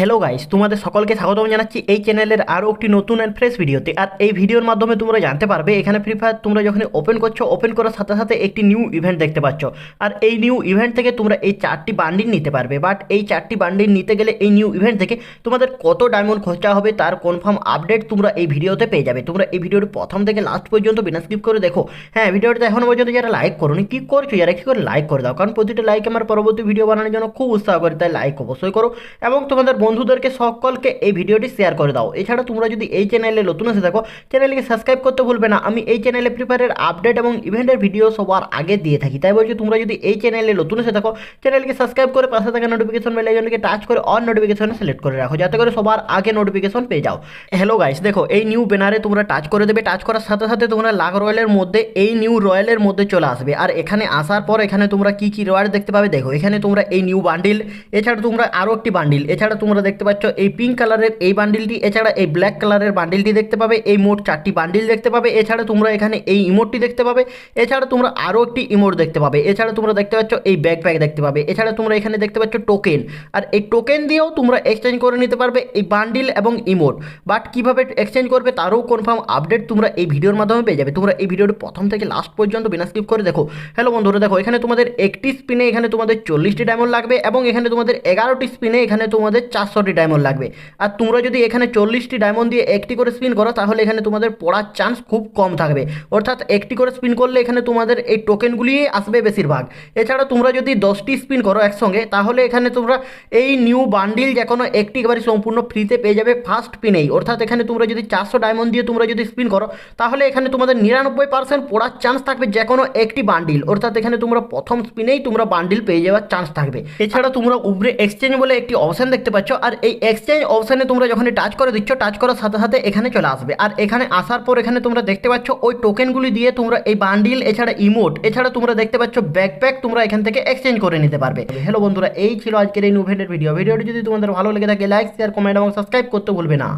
Hello guys তোমাদের সকলকে স্বাগতম জানাচ্ছি এই চ্যানেলের আরও একটি নতুন অ্যান্ড ফ্রেশ ভিডিওতে আর এই ভিডিওর মাধ্যমে তোমরা জানতে পারবে, এখানে ফ্রি ফায়ার তোমরা যখন ওপেন করছ ওপেন করার সাথে সাথে একটি নিউ ইভেন্ট দেখতে পাচ্ছ। আর এই নিউ ইভেন্ট থেকে তোমরা এই চারটি বান্ডিল নিতে পারবে। বাট এই চারটি বান্ডিল নিতে গেলে এই নিউ ইভেন্ট থেকে তোমাদের কত ডায়মন্ড খরচা হবে তার কনফার্ম আপডেট তোমরা এই ভিডিওতে পেয়ে যাবে। তোমরা এই ভিডিওটি প্রথম থেকে লাস্ট পর্যন্ত বিনা স্কিপ করে দেখো। হ্যাঁ ভিডিওটা এখনও পর্যন্ত যারা লাইক করোনি, কি করছ? যারা কী করে লাইক করে দাও? কারণ প্রতিটা লাইক আমার পরবর্তী ভিডিও বানানোর জন্য খুব উৎসাহ করে, তাই লাইক অবশ্যই করো। এবং তোমাদের বন্ধুদেরকে, সকলকে এই ভিডিওটি শেয়ার করে দাও। এছাড়া তোমরা যদি এই চ্যানেলে নতুন এসে থাকো চ্যানেলকে সাবস্ক্রাইব করতে ভুলবে না। আমি এই চ্যানেলে প্রিপারের আপডেট এবং ইভেন্টের ভিডিও সবার আগে দিয়ে থাকি। তাই বলছি, তোমরা যদি এই চ্যানেলে নতুন এসে থাকো চ্যানেলকে সাবস্ক্রাইব করে পাশে থাকা নোটিফিকেশন বেল আইকনকে টাচ করে অন নোটিফিকেশন সিলেক্ট করে রাখো। যাতে করে সবার আগে নোটিফিকেশন পেয়ে যাও। হ্যালো গাইস দেখো, এই নিউ ব্যানারে তোমরা টাচ করে দেবে। টাচ করার সাথে সাথে তোমরা লাখ রয়্যালের মধ্যে, এই নিউ রয়্যালের মধ্যে চলে আসবে। আর এখানে আসার পর এখানে তোমরা কি কি রয়্যাল দেখতে পাবে? দেখো, এখানে তোমরা এই নিউ বান্ডিল এছাড়া তোমরা আরও একটি বান্ডিল এছাড়া তোমরা দেখতে পাচ্ছ এই পিঙ্ক কালারের এই বান্ডিলটি এছাড়া এই ব্ল্যাক কালারের বান্ডিলটি দেখতে পাবে, এই মোট চারটি বান্ডিল দেখতে পাবে, এছাড়া তোমরা এখানে এই ইমোটটি দেখতে পাবে, এছাড়া তোমরা আরও একটি ইমোট দেখতে পাবে, এছাড়া তোমরা দেখতে পাচ্ছ এই ব্যাকপ্যাক দেখতে পাবে, এছাড়া তোমরা এখানে দেখতে পাচ্ছ টোকেন আর এই টোকেন দিয়েও তোমরা এক্সচেঞ্জ করে নিতে পারবে এই বান্ডিল এবং ইমোট বাট কীভাবে এক্সচেঞ্জ করবে তারও কনফার্ম আপডেট তোমরা এই ভিডিওর মাধ্যমে পেয়ে যাবে, তোমরা এই ভিডিওটি প্রথম থেকে লাস্ট পর্যন্ত বিনা স্কিপ করে দেখো হ্যালো বন্ধুরা দেখো, এখানে তোমাদের একটি স্পিনে এখানে তোমাদের চল্লিশটি ডায়মন্ড লাগবে এবং এখানে তোমাদের এগারোটি স্পিনে এখানে তোমাদের চারশোটি ডায়মন্ড লাগবে। আর তোমরা যদি এখানে চল্লিশটি ডায়মন্ড দিয়ে একটি করে স্পিন করো, তাহলে এখানে তোমাদের পড়ার চান্স খুব কম থাকবে। অর্থাৎ একটি করে স্পিন করলে এখানে তোমাদের এই টোকেনগুলি আসবে বেশিরভাগ। এছাড়া তোমরা যদি দশটি স্পিন করো একসঙ্গে, তাহলে এখানে তোমরা এই নিউ বান্ডিল যে কোনো একটি একেবারে সম্পূর্ণ ফ্রিতে পেয়ে যাবে ফার্স্ট পিনেই অর্থাৎ এখানে তোমরা যদি চারশো ডায়মন্ড দিয়ে তোমরা যদি স্পিন করো, তাহলে এখানে তোমাদের নিরানব্বই পার্সেন্ট পড়ার চান্স থাকবে যে কোনো একটি বান্ডিল অর্থাৎ এখানে তোমরা প্রথম স্পিনেই তোমরা বান্ডিল পেয়ে যাওয়ার চান্স থাকবে। এছাড়া তোমরা উপরে এক্সচেঞ্জ বলে একটি অপশন দেখতে পাচ্ছ। আর এই এক্সচেঞ্জ অপশানে তোমরা যখন টাচ করে দিচ্ছ টাচ করার সাথে সাথে এখানে চলে আসবে। আর এখানে আসার পর এখানে তোমরা দেখতে পাচ্ছ, ওই টোকেনগুলি দিয়ে তোমরা এই বান্ডিল এছাড়া ইমোট এছাড়া তোমরা দেখতে পাচ্ছ ব্যাকপ্যাক তোমরা এখান থেকে এক্সচেঞ্জ করে নিতে পারবে। হ্যালো বন্ধুরা, এই ছিল আজকের এই নোভেটের ভিডিও ভিডিওটি যদি তোমাদের ভালো লেগে থাকে লাইক শেয়ার কমেন্ট এবং সাবস্ক্রাইব করতে ভুলবে না।